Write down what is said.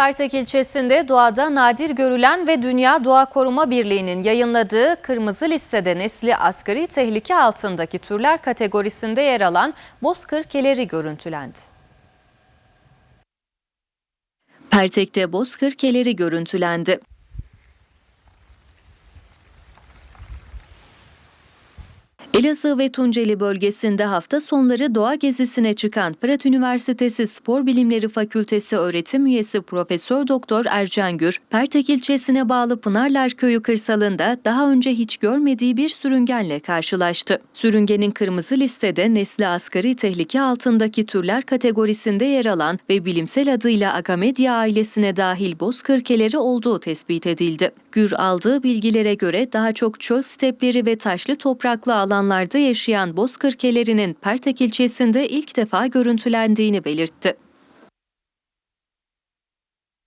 Pertek ilçesinde doğada nadir görülen ve Dünya Doğa Koruma Birliği'nin yayınladığı kırmızı listede nesli asgari tehlike altındaki türler kategorisinde yer alan bozkır keleri görüntülendi. Pertek'te bozkır keleri görüntülendi. Elazığ ve Tunceli bölgesinde hafta sonları doğa gezisine çıkan Fırat Üniversitesi Spor Bilimleri Fakültesi öğretim üyesi Profesör Doktor Ercan Gür, Pertek ilçesine bağlı Pınarlar Köyü kırsalında daha önce hiç görmediği bir sürüngenle karşılaştı. Sürüngenin kırmızı listede nesli asgari tehlike altındaki türler kategorisinde yer alan ve bilimsel adıyla Agamedia ailesine dahil bozkırkeleri olduğu tespit edildi. Gür aldığı bilgilere göre daha çok çöl stepleri ve taşlı topraklı alanlarda yaşayan bozkırkelerinin Pertek ilçesinde ilk defa görüntülendiğini belirtti.